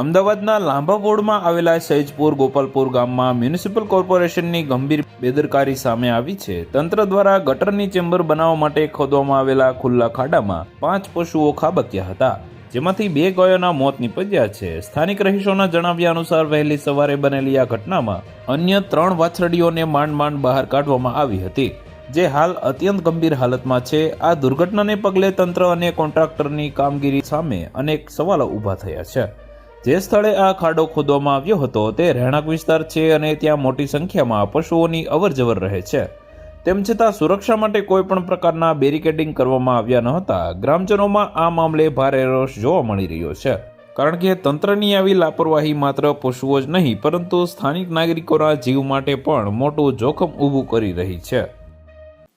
અમદાવાદના લાંબા લાંભાપોળમાં આવેલા સૈજપુર ગોપાલપુર ગામમાં મ્યુનિસિપલ કોર્પોરેશનની ગંભીર બેદરકારી સામે આવી છે. તંત્ર દ્વારા ગટરની ચેમ્બર બનાવવા માટે ખોદવામાં આવેલા ખુલ્લા ખાડામાં પાંચ પશુઓ ખાબક્યા હતા. જેમાંથી બે ગાયોના મોત નીપજ્યા છે. સ્થાનિક રહીશોના જણાવ્યા અનુસાર વહેલી સવારે બનેલી આ ઘટનામાં અન્ય ત્રણ વાછરડીઓને માંડ માંડ બહાર કાઢવામાં આવી હતી. જે હાલ અત્યંત ગંભીર હાલતમાં છે. આ દુર્ઘટનાને પગલે તંત્ર અને કોન્ટ્રાક્ટરની કામગીરી સામે અનેક સવાલો ઊભા થયા છે. જે સ્થળે આ ખાડો ખોદવામાં આવ્યો હતો તે રહેણાંક વિસ્તાર છે અને ત્યાં મોટી સંખ્યામાં પશુઓની અવરજવર રહે છે. તેમ છતાં સુરક્ષા માટે કોઈ પણ પ્રકારના બેરિકેડિંગ કરવામાં આવ્યા ન હતા. ગ્રામજનોમાં આ મામલે ભારે રોષ જોવા મળી રહ્યો છે. કારણ કે તંત્રની આવી લાપરવાહી માત્ર પશુઓ જ નહીં, પરંતુ સ્થાનિક નાગરિકોના જીવ માટે પણ મોટું જોખમ ઊભું કરી રહી છે.